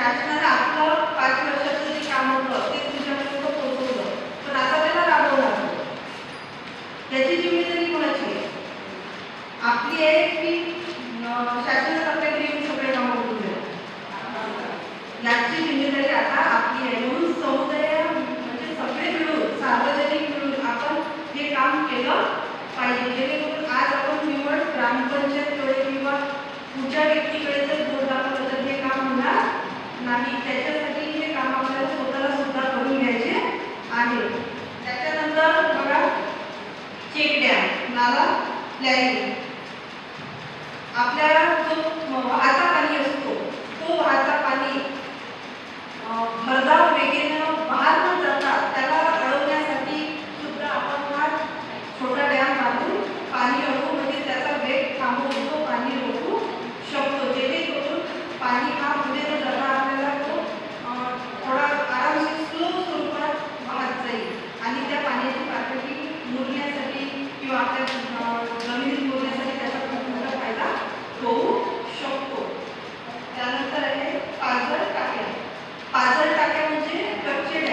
शासनाला आपलं पाच वर्षाचं जे काम होतं ते तुझ्यापर्यंत पोहोचवलं. पण आता त्याला राबवणार त्याची जिम्मेदारी कोणाची आहे? आपली आहे की शासनातर्फे घेऊन सगळे कामं होऊन याची जिम्मेदारी आता आपली आहे. म्हणून समुदाय म्हणजे सगळे मिळून सार्वजनिक मिळून आपण हे काम केलं पाहिजे. जेणेकरून आज आपण निवड ग्रामपंचायतकडे किंवा पुढच्या व्यक्तीकडे जर दोन आणि त्याच्यासाठी हे काम आपल्याला स्वतःला सुद्धा करून घ्यायचे आहे. त्याच्यानंतर बघा चेक डॅम नाला प्लॅनिंग आपल्याला जो वाहता पाणी असतो तो वाहता किंवा आपल्या जमिनीत बोलण्यासाठी